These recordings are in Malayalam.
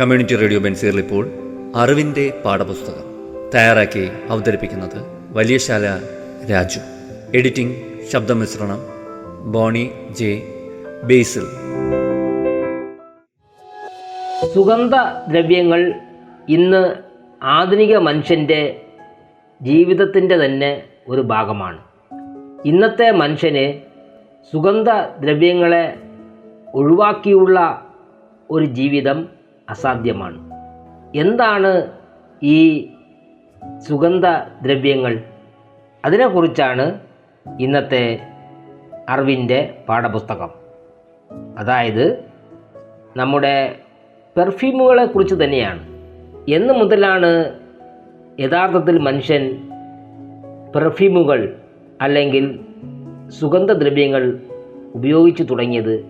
കമ്മ്യൂണിറ്റി റേഡിയോ ബെൻസീറിൽ ഇപ്പോൾ അറിവിന്റെ പാഠപുസ്തകം തയ്യാറാക്കി അവതരിപ്പിക്കുന്നത് വലിയശാല രാജു. എഡിറ്റിംഗ് ശബ്ദമിശ്രണം ബോണി ജെ ബേസിൽ. സുഗന്ധ ദ്രവ്യങ്ങൾ ഇന്ന് ആധുനിക മനുഷ്യന്റെ ജീവിതത്തിന്റെ തന്നെ ഒരു ഭാഗമാണ്. ഇന്നത്തെ മനുഷ്യന് സുഗന്ധ ദ്രവ്യങ്ങളെ ഒഴിവാക്കിയുള്ള ഒരു ജീവിതം അസാധ്യമാണ്. എന്താണ് ഈ സുഗന്ധ ദ്രവ്യങ്ങൾ അതിനെക്കുറിച്ചാണ് ഇന്നത്തെ അറിവിന്റെ പാഠപുസ്തകം. അതായത് നമ്മുടെ പെർഫ്യൂമുകളെ കുറിച്ച് തന്നെയാണ്. എന്ന് മുതലാണ് യഥാർത്ഥത്തിൽ മനുഷ്യൻ പെർഫ്യൂമുകൾ അല്ലെങ്കിൽ സുഗന്ധദ്രവ്യങ്ങൾ ഉപയോഗിച്ചു തുടങ്ങിയത്.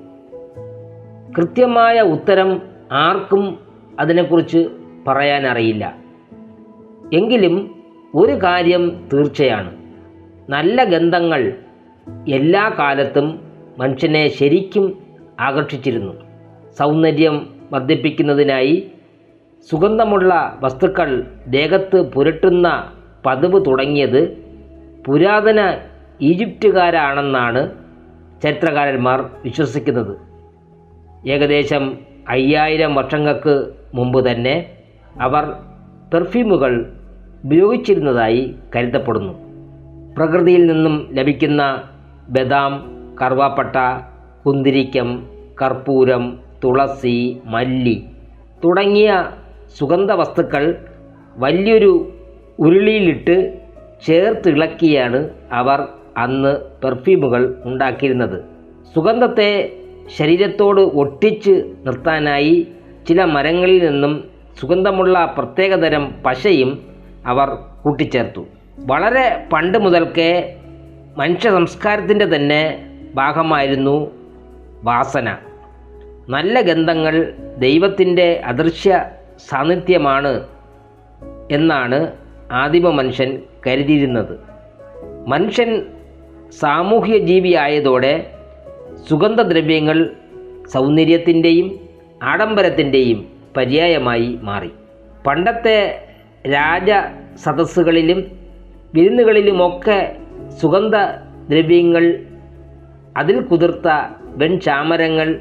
കൃത്യമായ ഉത്തരം ആർക്കും അതിനെക്കുറിച്ച് പറയാനറിയില്ല. എങ്കിലും ഒരു കാര്യം തീർച്ചയാണ്. നല്ല ഗന്ധങ്ങൾ എല്ലാ കാലത്തും മനുഷ്യനെ ശരിക്കും ആകർഷിച്ചിരുന്നു. സൗന്ദര്യം വർദ്ധിപ്പിക്കുന്നതിനായി സുഗന്ധമുള്ള വസ്തുക്കൾ ദേഹത്ത് പുരട്ടുന്ന പതിവ് തുടങ്ങിയത് പുരാതന ഈജിപ്തുകാരാണെന്നാണ് ചരിത്രകാരന്മാർ വിശ്വസിക്കുന്നത്. ഏകദേശം അയ്യായിരം വർഷങ്ങൾക്ക് മുമ്പ് തന്നെ അവർ പെർഫ്യൂമുകൾ ഉപയോഗിച്ചിരുന്നതായി കരുതപ്പെടുന്നു. പ്രകൃതിയിൽ നിന്നും ലഭിക്കുന്ന ബദാം കറുവാപ്പട്ട കുന്തിരിക്കം കർപ്പൂരം തുളസി മല്ലി തുടങ്ങിയ സുഗന്ധ വസ്തുക്കൾ വലിയൊരു ഉരുളിയിലിട്ട് ചേർത്തിളക്കിയാണ് അവർ അന്ന് പെർഫ്യൂമുകൾ ഉണ്ടാക്കിയിരുന്നത്. സുഗന്ധത്തെ ശരീരത്തോട് ഒട്ടിച്ച് നിർത്താനായി ചില മരങ്ങളിൽ നിന്നും സുഗന്ധമുള്ള പ്രത്യേകതരം പശയും അവർ കൂട്ടിച്ചേർത്തു. വളരെ പണ്ട് മുതൽക്കേ മനുഷ്യ സംസ്കാരത്തിന്റെ തന്നെ ഭാഗമായിരുന്നു വാസന. നല്ല ഗന്ധങ്ങൾ ദൈവത്തിന്റെ അദൃശ്യ സാന്നിധ്യമാണ് എന്നാണ് ആദിമ മനുഷ്യൻ കരുതിയിരുന്നത്. മനുഷ്യൻ സാമൂഹ്യ ജീവിയായതോടെ സുഗന്ധദ്രവ്യങ്ങൾ സൗന്ദര്യത്തിന്റെയും ആഡംബരത്തിന്റെയും പര്യായമായി മാറി. പണ്ടത്തെ രാജ സദസ്സുകളിലും വിരുന്നുകളിലുമൊക്കെ സുഗന്ധദ്രവ്യങ്ങൾ അതിൽ കുതിർത്ത വെൺചാമരങ്ങൾ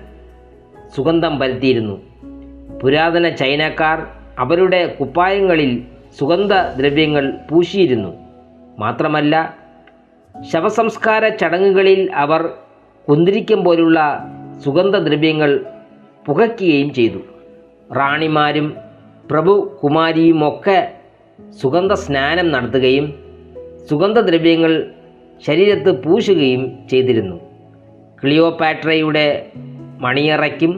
സുഗന്ധം പരത്തിയിരുന്നു. പുരാതന ചൈനക്കാർ അവരുടെ കുപ്പായങ്ങളിൽ സുഗന്ധദ്രവ്യങ്ങൾ പൂശിയിരുന്നു. മാത്രമല്ല ശവസംസ്കാര ചടങ്ങുകളിൽ അവർ കുന്തിരിക്കം പോലുള്ള സുഗന്ധദ്രവ്യങ്ങൾ പുകയ്ക്കുകയും ചെയ്തു. റാണിമാരും പ്രഭു കുമാരിയുമൊക്കെ സുഗന്ധ സ്നാനം നടത്തുകയും സുഗന്ധദ്രവ്യങ്ങൾ ശരീരത്ത് പൂശുകയും ചെയ്തിരുന്നു. ക്ലിയോപാട്രയുടെ മണിയറയ്ക്കും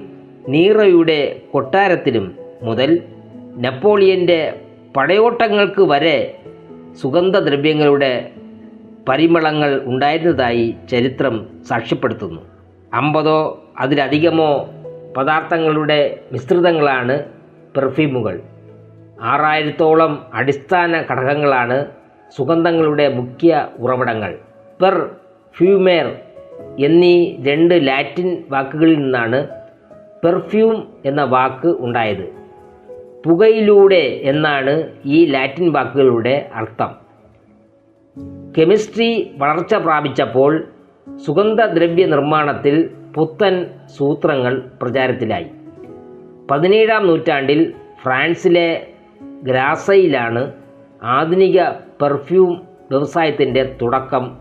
നീറയുടെ കൊട്ടാരത്തിലും മുതൽ നെപ്പോളിയന്റെ പടയോട്ടങ്ങൾക്ക് വരെ സുഗന്ധദ്രവ്യങ്ങളുടെ പരിമളങ്ങൾ ഉണ്ടായിരുന്നതായി ചരിത്രം സാക്ഷ്യപ്പെടുത്തുന്നു. അമ്പതോ അതിലധികമോ പദാർത്ഥങ്ങളുടെ മിശ്രിതങ്ങളാണ് പെർഫ്യൂമുകൾ. ആറായിരത്തോളം അടിസ്ഥാന ഘടകങ്ങളാണ് സുഗന്ധങ്ങളുടെ മുഖ്യ ഉറവിടങ്ങൾ. പെർ ഫ്യൂമേർ എന്നീ രണ്ട് ലാറ്റിൻ വാക്കുകളിൽ നിന്നാണ് പെർഫ്യൂം എന്ന വാക്ക് ഉണ്ടായത്. പുകയിലൂടെ എന്നാണ് ഈ ലാറ്റിൻ വാക്കുകളുടെ അർത്ഥം. കെമിസ്ട്രി വളർച്ച പ്രാപിച്ചപ്പോൾ സുഗന്ധദ്രവ്യ നിർമ്മാണത്തിൽ പുത്തൻ സൂത്രങ്ങൾ പ്രചാരത്തിലായി. പതിനേഴാം നൂറ്റാണ്ടിൽ ഫ്രാൻസിലെ ഗ്രാസയിലാണ് ആധുനിക പെർഫ്യൂം വ്യവസായത്തിന്റെ തുടക്കം.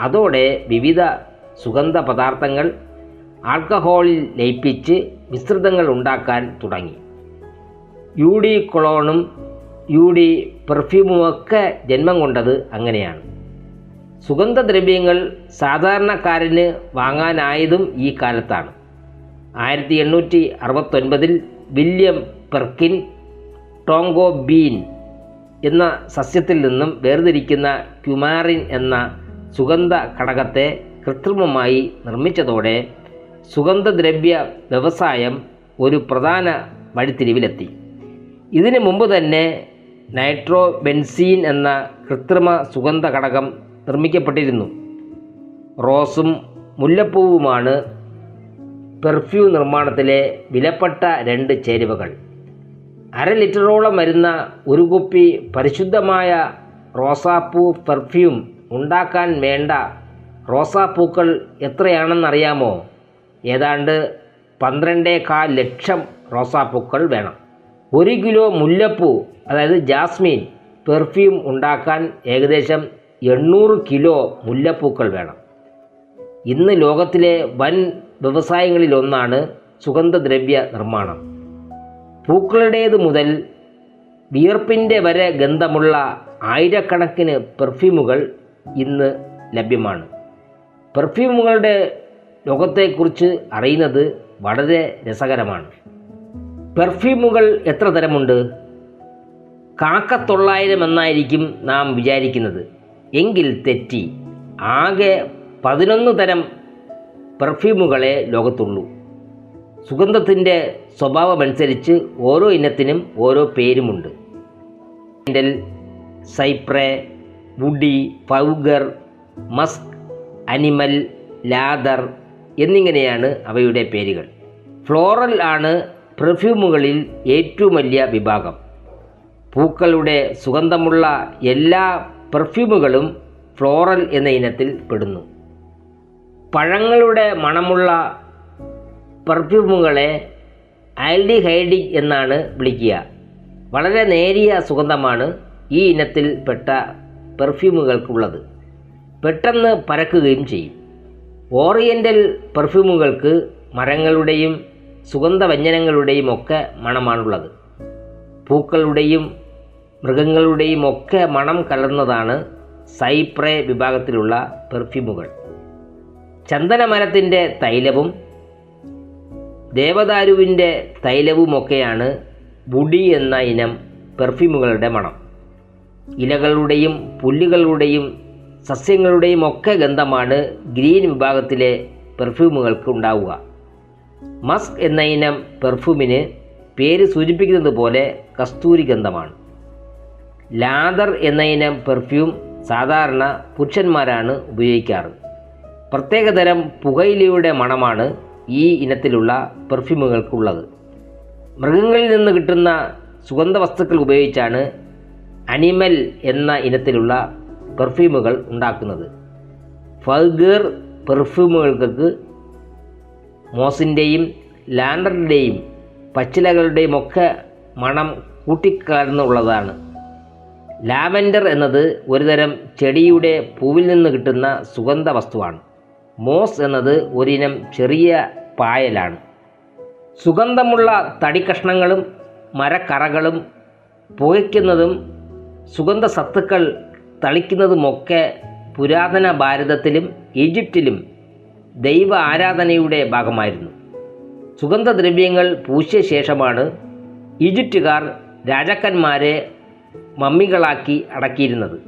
അതോടെ വിവിധ സുഗന്ധ പദാർത്ഥങ്ങൾ ആൽക്കഹോളിൽ ലയിപ്പിച്ച് മിശ്രിതങ്ങൾ ഉണ്ടാക്കാൻ തുടങ്ങി. യു ഡി കൊളോണും യു ഡി പെർഫ്യൂമുമൊക്കെ ജന്മം കൊണ്ടത് അങ്ങനെയാണ്. സുഗന്ധദ്രവ്യങ്ങൾ സാധാരണക്കാരന് വാങ്ങാനായതും ഈ കാലത്താണ്. ആയിരത്തി എണ്ണൂറ്റി അറുപത്തൊൻപതിൽ വില്യം പെർക്കിൻ ടോങ്കോ ബീൻ എന്ന സസ്യത്തിൽ നിന്നും വേർതിരിക്കുന്ന ക്യുമാറിൻ എന്ന സുഗന്ധ ഘടകത്തെ കൃത്രിമമായി നിർമ്മിച്ചതോടെ സുഗന്ധദ്രവ്യ വ്യവസായം ഒരു പ്രധാന വഴിത്തിരിവിലെത്തി. ഇതിനു മുമ്പ് തന്നെ നൈട്രോ ബെൻസീൻ എന്ന കൃത്രിമ സുഗന്ധ ഘടകം നിർമ്മിക്കപ്പെട്ടിരുന്നു. റോസും മുല്ലപ്പൂവുമാണ് പെർഫ്യൂം നിർമ്മാണത്തിലെ വിലപ്പെട്ട രണ്ട് ചേരുവകൾ. അര ലിറ്ററോളം വരുന്ന ഒരു കുപ്പി പരിശുദ്ധമായ റോസാപ്പൂ പെർഫ്യൂം ഉണ്ടാക്കാൻ വേണ്ട റോസാപ്പൂക്കൾ എത്രയാണെന്നറിയാമോ? ഏതാണ്ട് പന്ത്രണ്ടേകാൽ ലക്ഷം റോസാപ്പൂക്കൾ വേണം. ഒരു കിലോ മുല്ലപ്പൂ അതായത് ജാസ്മിൻ പെർഫ്യൂം ഉണ്ടാക്കാൻ ഏകദേശം എണ്ണൂറ് കിലോ മുല്ലപ്പൂക്കൾ വേണം. ഇന്ന് ലോകത്തിലെ വൻ വ്യവസായങ്ങളിലൊന്നാണ് സുഗന്ധദ്രവ്യ നിർമ്മാണം. പൂക്കളുടേത് മുതൽ വിയർപ്പിന്റെ വരെ ഗന്ധമുള്ള ആയിരക്കണക്കിന് പെർഫ്യൂമുകൾ ഇന്ന് ലഭ്യമാണ്. പെർഫ്യൂമുകളുടെ ലോകത്തെക്കുറിച്ച് അറിയുന്നത് വളരെ രസകരമാണ്. പെർഫ്യൂമുകൾ എത്ര തരമുണ്ട്? കാക്കത്തൊള്ളായിരം എന്നായിരിക്കും നാം വിചാരിക്കുന്നത്. എങ്കിൽ തെറ്റി. ആകെ പതിനൊന്ന് തരം പെർഫ്യൂമുകളെ ലോകത്തുള്ളൂ. സുഗന്ധത്തിന്റെ സ്വഭാവമനുസരിച്ച് ഓരോ ഇനത്തിനും ഓരോ പേരുമുണ്ട്. Chypre woody fougere musk animal leather എന്നിങ്ങനെയാണ് അവയുടെ പേരുകൾ. ഫ്ലോറൽ ആണ് പെർഫ്യൂമുകളിൽ ഏറ്റവും വലിയ വിഭാഗം. പൂക്കളുടെ സുഗന്ധമുള്ള എല്ലാ പെർഫ്യൂമുകളും ഫ്ലോറൽ എന്ന ഇനത്തിൽ പെടുന്നു. പഴങ്ങളുടെ മണമുള്ള പെർഫ്യൂമുകളെ ആൽഡിഹൈഡിക് എന്നാണ് വിളിക്കുക. വളരെ നേരിയ സുഗന്ധമാണ് ഈ ഇനത്തിൽ പെട്ട പെർഫ്യൂമുകൾക്കുള്ളത് പെട്ടെന്ന് പരക്കുകയും ചെയ്യും. ഓറിയന്റൽ പെർഫ്യൂമുകൾക്ക് മരങ്ങളുടെയും സുഗന്ധവ്യഞ്ജനങ്ങളുടെയും ഒക്കെ മണമാണുള്ളത്. പൂക്കളുടെയും മൃഗങ്ങളുടെയും ഒക്കെ മണം കലർന്നതാണ് സൈപ്രേ വിഭാഗത്തിലുള്ള പെർഫ്യൂമുകൾ. ചന്ദനമരത്തിന്റെ തൈലവും ദേവദാരുവിന്റെ തൈലവുമൊക്കെയാണ് ബുഡി എന്ന ഇനം പെർഫ്യൂമുകളുടെ മണം. ഇലകളുടെയും പുല്ലുകളുടെയും സസ്യങ്ങളുടെയും ഒക്കെ ഗന്ധമാണ് ഗ്രീൻ വിഭാഗത്തിലെ പെർഫ്യൂമുകൾക്ക് ഉണ്ടാവുക. മസ്ക് എന്ന ഇനം പെർഫ്യൂമിന് പേര് സൂചിപ്പിക്കുന്നത് പോലെ കസ്തൂരി ഗന്ധമാണ്. ലാദർ എന്ന ഇനം പെർഫ്യൂം സാധാരണ പുരുഷന്മാരാണ് ഉപയോഗിക്കാറ്. പ്രത്യേകതരം പുകയിലയുടെ മണമാണ് ഈ ഇനത്തിലുള്ള പെർഫ്യൂമുകൾക്കുള്ളത്. മൃഗങ്ങളിൽ നിന്ന് കിട്ടുന്ന സുഗന്ധ വസ്തുക്കൾ ഉപയോഗിച്ചാണ് അനിമൽ എന്ന ഇനത്തിലുള്ള പെർഫ്യൂമുകൾ ഉണ്ടാക്കുന്നത്. ഫൾഗർ പെർഫ്യൂമുകൾക്ക് മോസിന്റെയും ലാൻഡറിന്റെയും പച്ചിലകളുടെയും ഒക്കെ മണം കൂട്ടിക്കലർന്നുള്ളതാണ് ലാവൻഡർ എന്നത് ഒരുതരം ചെടിയുടെ പൂവിൽ നിന്ന് കിട്ടുന്ന സുഗന്ധ വസ്തുവാണ് മോസ് എന്നത് ഒരിനം ചെറിയ പായലാണ്. സുഗന്ധമുള്ള തടിക്കഷ്ണങ്ങളും മരക്കറകളും പുകയ്ക്കുന്നതും സുഗന്ധ സത്തുക്കൾ തളിക്കുന്നതുമൊക്കെ പുരാതന ഭാരതത്തിലും ഈജിപ്തിലും ദൈവ ആരാധനയുടെ ഭാഗമായിരുന്നു. സുഗന്ധദ്രവ്യങ്ങൾ പൂശിയ ശേഷമാണ് ഈജിപ്തുകാർ രാജാക്കന്മാരെ മമ്മികളാക്കി അടക്കിയിരുന്നത്.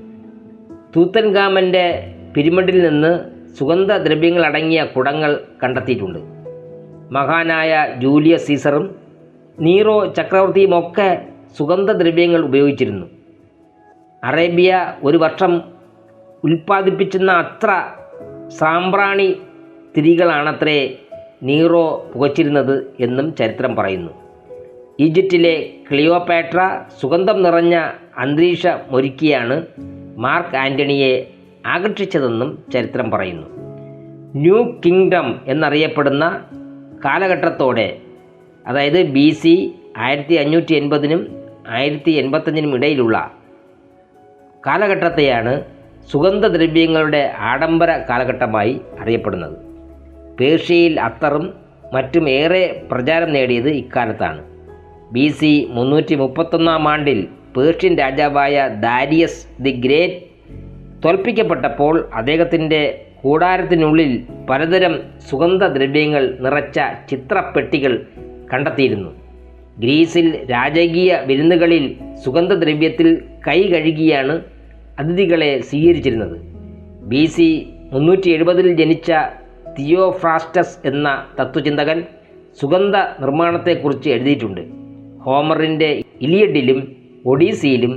തൂത്തൻഗാമന്റെ പിരിമിഡിൽ നിന്ന് സുഗന്ധദ്രവ്യങ്ങൾ അടങ്ങിയ കുടങ്ങൾ കണ്ടെത്തിയിട്ടുണ്ട്. മഹാനായ ജൂലിയസ് സീസറും നീറോ ചക്രവർത്തിയുമൊക്കെ സുഗന്ധദ്രവ്യങ്ങൾ ഉപയോഗിച്ചിരുന്നു. അറേബ്യ ഒരു വർഷം ഉൽപ്പാദിപ്പിച്ചിരുന്ന അത്ര സാമ്പ്രാണി തിരികളാണത്രേ നീറോ പുകച്ചിരുന്നത് എന്നും ചരിത്രം പറയുന്നു. ഈജിപ്തിലെ ക്ലിയോപാട്ര സുഗന്ധം നിറഞ്ഞ അന്തരീക്ഷമൊരുക്കിയാണ് മാർക്ക് ആന്റണിയെ ആകർഷിച്ചതെന്നും ചരിത്രം പറയുന്നു. ന്യൂ കിങ്ഡം എന്നറിയപ്പെടുന്ന കാലഘട്ടത്തോടെ അതായത് ബി സി ആയിരത്തി അഞ്ഞൂറ്റി എൺപതിനും ആയിരത്തി എൺപത്തഞ്ചിനും ഇടയിലുള്ള കാലഘട്ടത്തെയാണ് സുഗന്ധദ്രവ്യങ്ങളുടെ ആഡംബര കാലഘട്ടമായി അറിയപ്പെടുന്നത്. പേർഷ്യയിൽ അത്തറും മറ്റും ഏറെ പ്രചാരം നേടിയത് ഇക്കാലത്താണ്. ബി സി മുന്നൂറ്റി മുപ്പത്തൊന്നാം ആണ്ടിൽ പേർഷ്യൻ രാജാവായ ദാരിയസ് ദി ഗ്രേറ്റ് തോൽപ്പിക്കപ്പെട്ടപ്പോൾ അദ്ദേഹത്തിന്റെ കൂടാരത്തിനുള്ളിൽ പലതരം സുഗന്ധദ്രവ്യങ്ങൾ നിറച്ച ചിത്രപ്പെട്ടികൾ കണ്ടെത്തിയിരുന്നു. ഗ്രീസിൽ രാജകീയ വിരുന്നുകളിൽ സുഗന്ധദ്രവ്യത്തിൽ കൈ കഴുകിയാണ് അതിഥികളെ സ്വീകരിച്ചിരുന്നത്. ബി സി മുന്നൂറ്റി എഴുപതിൽ ജനിച്ച തിയോഫ്രാസ്റ്റസ് എന്ന തത്വചിന്തകൻ സുഗന്ധ നിർമ്മാണത്തെക്കുറിച്ച് എഴുതിയിട്ടുണ്ട്. ഹോമറിന്റെ ഇലിയഡിലും ഒഡീസിയിലും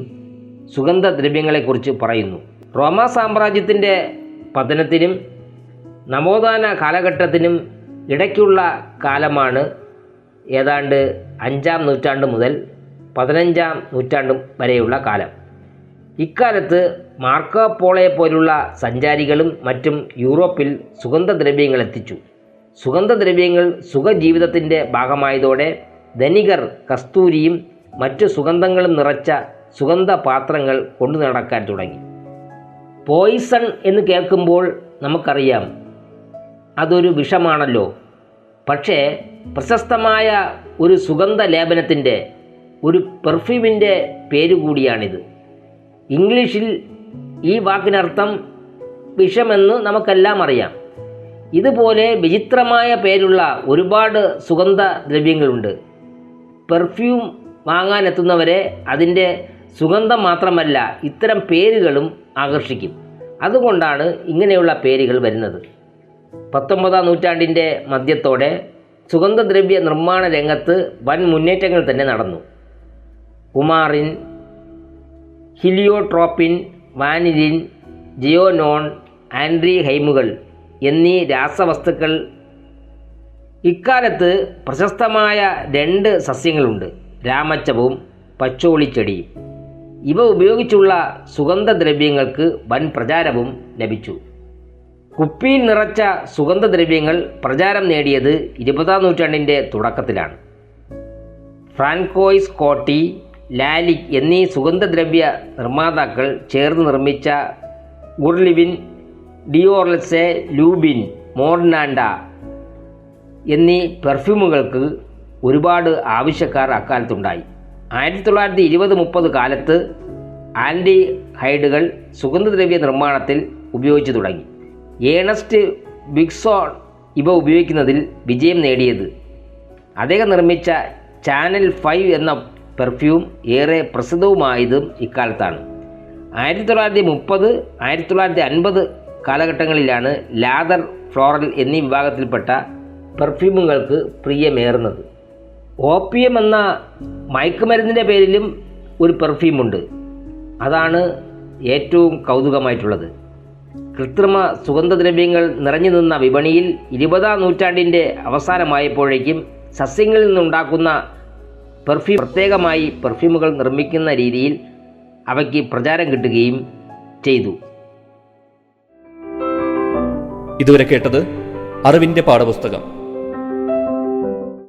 സുഗന്ധദ്രവ്യങ്ങളെക്കുറിച്ച് പറയുന്നു. റോമ സാമ്രാജ്യത്തിന്റെ പതനത്തിനും നവോത്ഥാന കാലഘട്ടത്തിനും ഇടയ്ക്കുള്ള കാലമാണ് ഏതാണ്ട് അഞ്ചാം നൂറ്റാണ്ട് മുതൽ പതിനഞ്ചാം നൂറ്റാണ്ട് വരെയുള്ള കാലം. ഇക്കാലത്ത് മാർക്കോ പോളയെ പോലുള്ള സഞ്ചാരികളും മറ്റും യൂറോപ്പിൽ സുഗന്ധദ്രവ്യങ്ങൾ എത്തിച്ചു. സുഗന്ധദ്രവ്യങ്ങൾ സുഖജീവിതത്തിന്റെ ഭാഗമായതോടെ ധനികർ കസ്തൂരിയും മറ്റു സുഗന്ധങ്ങളും നിറച്ച സുഗന്ധ പാത്രങ്ങൾ കൊണ്ടു നടക്കാൻ തുടങ്ങി. പോയിസൺ എന്ന് കേൾക്കുമ്പോൾ നമുക്കറിയാം അതൊരു വിഷമാണല്ലോ. പക്ഷേ പ്രശസ്തമായ ഒരു സുഗന്ധ ലേപനത്തിന്റെ ഒരു പെർഫ്യൂമിന്റെ പേര് കൂടിയാണിത് ഇംഗ്ലീഷിൽ ഈ വാക്കിനർത്ഥം വിഷമെന്ന് നമുക്കെല്ലാം അറിയാം. ഇതുപോലെ വിചിത്രമായ പേരുള്ള ഒരുപാട് സുഗന്ധ ദ്രവ്യങ്ങളുണ്ട്. പെർഫ്യൂം വാങ്ങാനെത്തുന്നവരെ അതിന്റെ സുഗന്ധം മാത്രമല്ല ഇത്തരം പേരുകളും ആകർഷിക്കും. അതുകൊണ്ടാണ് ഇങ്ങനെയുള്ള പേരുകൾ വരുന്നത്. പത്തൊമ്പതാം നൂറ്റാണ്ടിന്റെ മധ്യത്തോടെ സുഗന്ധദ്രവ്യ നിർമ്മാണ രംഗത്ത് വൻ മുന്നേറ്റങ്ങൾ തന്നെ നടന്നു. കുമാറിൻ ഹിലിയോട്രോപ്പിൻ വാനിലിൻ ജിയോനോൺ ആൻഡ്രി ഹൈമുകൾ എന്നീ രാസവസ്തുക്കൾ ഇക്കാലത്ത് പ്രശസ്തമായ രണ്ട് സസ്യങ്ങളുണ്ട്. രാമച്ചവും പച്ചോളിച്ചെടിയും ഇവ ഉപയോഗിച്ചുള്ള സുഗന്ധദ്രവ്യങ്ങൾക്ക് വൻ പ്രചാരവും ലഭിച്ചു. കുപ്പിയിൽ നിറച്ച സുഗന്ധദ്രവ്യങ്ങൾ പ്രചാരം നേടിയത് ഇരുപതാം നൂറ്റാണ്ടിന്റെ തുടക്കത്തിലാണ്. ഫ്രാൻകോയ്സ് കോട്ടി ലാലിക് എന്നീ സുഗന്ധദ്രവ്യ നിർമ്മാതാക്കൾ ചേർന്ന് നിർമ്മിച്ച ഗുർലിവിൻ ഡിയോർലസെ ലൂബിൻ മോർനാൻഡ എന്നീ പെർഫ്യൂമുകൾക്ക് ഒരുപാട് ആവശ്യക്കാർ അക്കാലത്തുണ്ടായി. ആയിരത്തി തൊള്ളായിരത്തി ഇരുപത് മുപ്പത് കാലത്ത് ആന്റി ഹൈഡുകൾ സുഗന്ധദ്രവ്യ നിർമ്മാണത്തിൽ ഉപയോഗിച്ചു തുടങ്ങി. ഏണസ്റ്റ് ബിഗ്സോൺ ഇവ ഉപയോഗിക്കുന്നതിൽ വിജയം നേടിയത്. അദ്ദേഹം നിർമ്മിച്ച ചാനൽ ഫൈവ് എന്ന പെർഫ്യൂം ഏറെ പ്രസിദ്ധവുമായതും ഇക്കാലത്താണ്. ആയിരത്തി തൊള്ളായിരത്തി മുപ്പത് ആയിരത്തി തൊള്ളായിരത്തി അൻപത് കാലഘട്ടങ്ങളിലാണ് ലാദർ ഫ്ലോറൽ എന്നീ വിഭാഗത്തിൽപ്പെട്ട പെർഫ്യൂമുകൾക്ക് പ്രിയമേറുന്നത്. ഓപ്പിയം എന്ന മയക്കുമരുന്നിന്റെ പേരിലും ഒരു പെർഫ്യൂമുണ്ട് അതാണ് ഏറ്റവും കൗതുകമായിട്ടുള്ളത്. കൃത്രിമ സുഗന്ധദ്രവ്യങ്ങൾ നിറഞ്ഞു നിന്ന വിപണിയിൽ ഇരുപതാം നൂറ്റാണ്ടിന്റെ അവസാനമായപ്പോഴേക്കും സസ്യങ്ങളിൽ നിന്നുണ്ടാക്കുന്ന പെർഫ്യൂം പ്രത്യേകമായി പെർഫ്യൂമുകൾ നിർമ്മിക്കുന്ന രീതിയിൽ അവയ്ക്ക് പ്രചാരം കിട്ടുകയും ചെയ്തു. ഇതുവരെ കേട്ടത് അറിവിന്റെ പാഠപുസ്തകം.